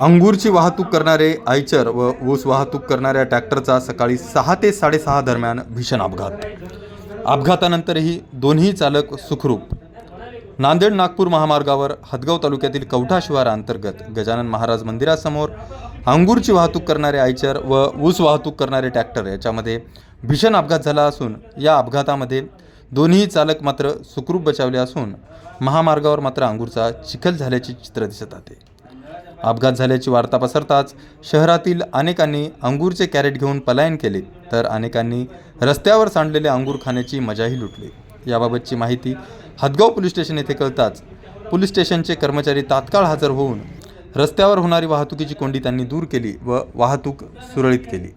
अंगूरची वाहतूक करणारे आयचर व ऊस वाहतूक करणाऱ्या ट्रॅक्टरचा सकाळी सहा ते साडेसहा दरम्यान भीषण अपघात. अपघातानंतरही दोन्ही चालक सुखरूप. नांदेड नागपूर महामार्गावर हदगाव तालुक्यातील कवठा शिवाराअंतर्गत गजानन महाराज मंदिरासमोर अंगूरची वाहतूक करणारे आयचर व ऊस वाहतूक करणारे ट्रॅक्टर याच्यामध्ये भीषण अपघात झाला असून या अपघातामध्ये दोन्ही चालक मात्र सुखरूप बचावले असून महामार्गावर मात्र अंगूरचा चिखल झाल्याचे चित्र दिसत आहे. अपघात झाल्याची वार्ता पसरताच शहरातील अनेकांनी अंगूरचे कॅरेट घेऊन पलायन केले तर अनेकांनी रस्त्यावर सांडलेले अंगूर खाण्याची मजाही लुटली. याबाबतची माहिती हदगाव पोलीस स्टेशन येथे कळताच पोलीस स्टेशनचे कर्मचारी तात्काळ हजर होऊन रस्त्यावर होणारी वाहतुकीची कोंडी त्यांनी दूर केली व वाहतूक सुरळीत केली.